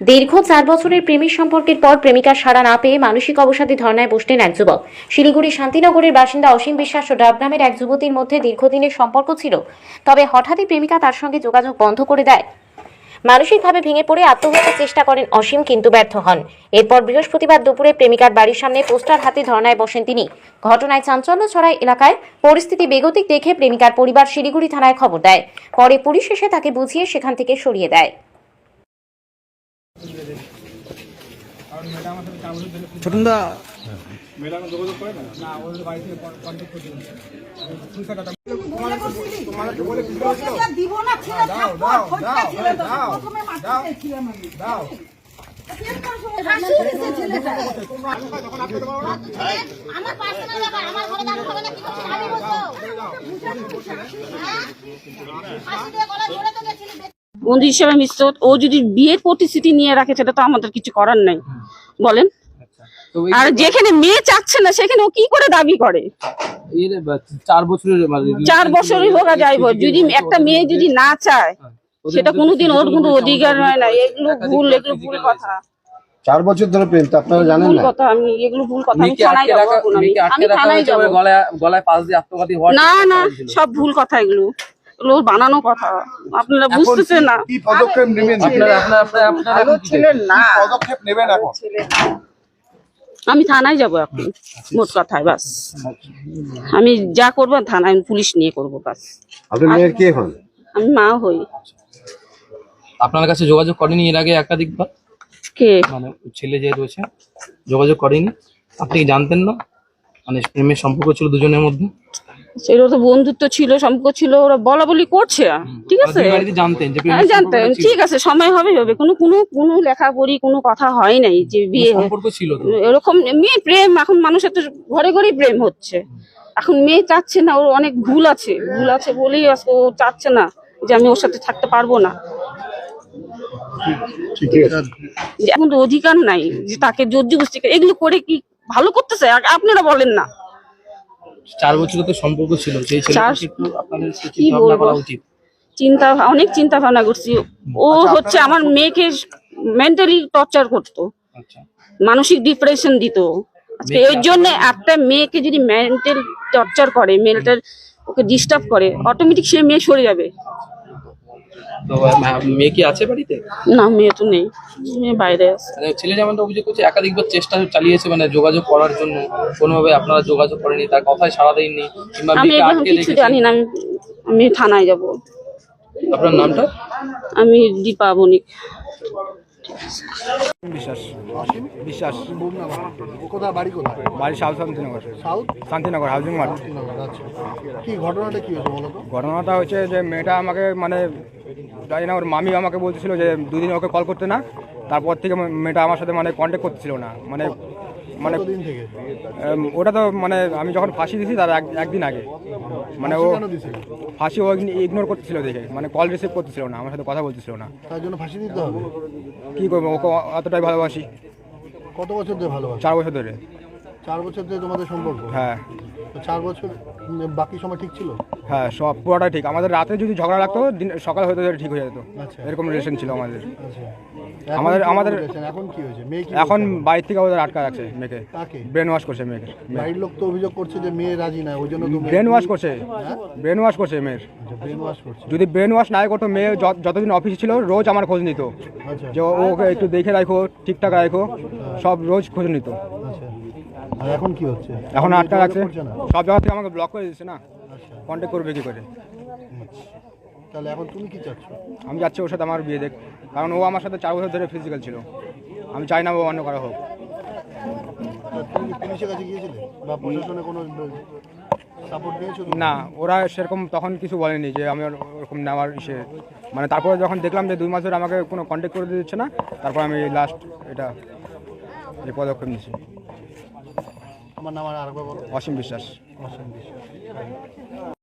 দীর্ঘ চার বছরের প্রেমের সম্পর্কের পর প্রেমিকার সাড়া না পেয়ে মানসিক অবসাদে ধর্নায় বসলেন এক যুবক। শিলিগুড়ি শান্তিনগরের বাসিন্দা অসীম বিশ্বাস ও ডাবগ্রামের এক যুবতীর মধ্যে দীর্ঘদিনের সম্পর্ক ছিল। তবে হঠাৎই প্রেমিকা তার সঙ্গে যোগাযোগ বন্ধ করে দেয়। মানসিকভাবে ভেঙে পড়ে আত্মহত্যার চেষ্টা করেন অসীম, কিন্তু ব্যর্থ হন। এরপর বৃহস্পতিবার দুপুরে প্রেমিকার বাড়ির সামনে পোস্টার হাতে ধর্নায় বসেন তিনি। ঘটনায় চাঞ্চল্য ছড়ায় এলাকায় পরিস্থিতি বেগতিক দেখে প্রেমিকার পরিবার শিলিগুড়ি থানায় খবর দেয়। পরে পুলিশ এসে তাকে বুঝিয়ে সেখান থেকে সরিয়ে দেয়। ছোটনদা। না ছেলে থাকব খোঁজটা ছেলে তো প্রথমে মারতে ছিলাম আমি হাসি দিছে ছেলেটা আমার পার্সোনাল ব্যাপার আমার ঘরে না গেছিলি বন্ধু হিসেবে মিশছে ও যদি বিয়ের প্রতিশ্রুতি নিয়ে রাখে সেটা তো আমাদের কিছু করার নাই। বলেন। আর যেখানে মেয়ে চাচ্ছে না সেখানে ও কি করে দাবি করে? চার বছরের মানে চার বছরই হোক যাই যদি একটা মেয়ে যদি না চায় সেটা কোনোদিন ওর কোনো অধিকার হয় না এগুলো ভুল এগুলো ভুল কথা। চার বছর ধরে প্রেম তো আপনারা জানেন ভুল না? কথা আমি এগুলো ভুল কথা আমি থানায় যাব আমি। থানায় হয়েছে গলায় গলায় পাশ দিয়ে আত্মঘাতী হওয়ার না না সব ভুল কথা এগুলো। এগুলো বানানো কথা। আপনারা বুঝতেছেন না। কি পদক্ষেপ নেবেন? আপনারা আপনারা আপনারা আপনারা এখন কি চাইছেন? পদক্ষেপ নেবেন এখন? আমি থানায় যাব এখন মোট কথায় বাস। আমি যা করব থানায় পুলিশ নিয়ে করব বাস। আপনার মেয়ের কে হন? আমি মা হই। আপনার কাছে যোগাযোগ করেনি এর আগে একাধিকবার? কে? মানে ছেলে যে রয়েছে যোগাযোগ করেনি? আপনি কি জানতেন না? মানে প্রেমের সম্পর্ক ছিল দুজনের মধ্যে? সেটা তো বন্ধুত্ব ছিল সম্পর্ক ছিল ওরা বলা বলি করছে ঠিক আছে? আপনি বাড়িতে জানতেন যে হ্যাঁ? ঠিক আছে সময় হবে হবে। কোনো কোনো কোনো লেখাপড়ি কোনো কথা হয় নাই যে বিয়ে। সম্পর্ক ছিল এরকম মেয়ে প্রেম এখন মানুষের তো ঘরে ঘরেই প্রেম হচ্ছে। এখন মেয়ে চাচ্ছে না ওর অনেক ভুল আছে। ভুল আছে বলেই আজকে ও চাচ্ছে না যে আমি ওর সাথে থাকতে পারব না। যে এখন তো অধিকার নাই যে তাকে জোর জবস্তি করে- এগুলো করে কি ভালো করতেছে? আপনারা বলেন না। চার বছরের তো সম্পর্ক ছিল সেই একটু আপনাদের কি বলব? করা উচিত? চিন্তা অনেক চিন্তা ভাবনা করছি। ও হচ্ছে আমার মেয়েকে মেন্টালি টর্চার করতো। আচ্ছা। মানসিক ডিপ্রেশন দিত। আজকে এর জন্য একটা মেয়েকে যদি মেন্টাল টর্চার করে মেন্টাল ওকে ডিস্টার্ব করে অটোমেটিক সে মেয়ে সরে যাবে। তো মেয়ে কি আছে বাড়িতে? না মেয়ে তো নেই। মেয়ে বাইরে আছে। ছেলে যেমনটা অভিযোগ করছে একাধিকবার চেষ্টা চালিয়েছে মানে যোগাযোগ করার জন্য। কোনোভাবে আপনারা যোগাযোগ করেনি তার কথায় সাড়া দেননি কিংবা আমি এখন কিছু জানি না আমি থানায় যাব। আপনার নামটা? আমি দীপা বণিক। বিশ্বাস। বিশ্বাস। কোথায় বাড়ি কোথায়? বাড়ি South Shantinagar. South? Shantinagar housing mart আচ্ছা। কি ঘটনাটা কি হয়েছে বলো ঘটনাটা হচ্ছে যে মেয়েটা আমাকে মানে জানি না ওর মামি আমাকে বলতেছিল যে দুদিন ওকে কল করতে না। তারপর থেকে মেয়েটা আমার সাথে মানে কন্ট্যাক্ট করতেছিল না। মানে মানে ওটা তো মানে আমি যখন ফাঁসি দিছি তার এক- একদিন আগে। মানে ও ফাঁসি ও ইগনোর করতেছিল দেখে। মানে কল রিসিভ করতেছিল না আমার সাথে কথা বলতেছিল না। তার জন্য ফাঁসি দিতে হবে? কী করব ওকে অতটাই ভালোবাসি। কত বছর ধরে ভালোবাসি? চার বছর ধরে। চার বছর ধরে তোমাদের সম্পর্ক? হ্যাঁ। চার বছর বাকি সময় ঠিক ছিল? হ্যাঁ সব পুরোটাই ঠিক। আমাদের রাতে যদি ঝগড়া লাগতো দিন সকাল হয়তো ঠিক হয়ে যেত। আচ্ছা। এরকম রিলেশন ছিল আমাদের। আচ্ছা। আমাদের- আমাদের- এখন কি হয়েছে? মেয়ে এখন? বাড়ির থেকে ওদের আটকা রাখছে মেয়েকে। ব্রেন ওয়াশ করছে মেয়েকে। বাড়ির লোক তো অভিযোগ করছে যে মেয়ে রাজি না ওই জন্য ব্রেন ওয়াশ করছে। ব্রেন ওয়াশ করছে মেয়ের। করছে। যদি ব্রেন ওয়াশ না করতো মেয়ে যত- যতদিন অফিসে ছিল রোজ আমার খোঁজ নিত। আচ্ছা। যে ও- ওকে একটু দেখে রাখো ঠিকঠাক রাখো সব রোজ খোঁজ নিত। আচ্ছা আর এখন কি হচ্ছে? এখন আটকা রাখছে সব জায়গা থেকে আমাকে ব্লক করে দিচ্ছে না। আচ্ছা। কন্ট্যাক্ট করবে কি করে? তাহলে এখন তুমি কি চাচ্ছ? আমি যাচ্ছি ওর সাথে আমার বিয়ে দেখ। কারণ ও আমার সাথে চার বছর ধরে ফিজিক্যাল ছিল। আমি চাই না ও অন্য করা হোক। পুলিশের কাছে গিয়েছিলে? বা প্রশাসনে কোনো? না ওরা সেরকম তখন কিছু বলেনি যে আমি ওরকম নেওয়ার ইসে। মানে তারপরে যখন দেখলাম যে দুই মাস ধরে আমাকে কোনো কন্ট্যাক্ট করে দিচ্ছে না তারপর আমি লাস্ট এটা এই পদক্ষেপ নিয়েছি। আমার নাম আর আরেকবার বলো অসীম বিশ্বাস। অসীম বিশ্বাস।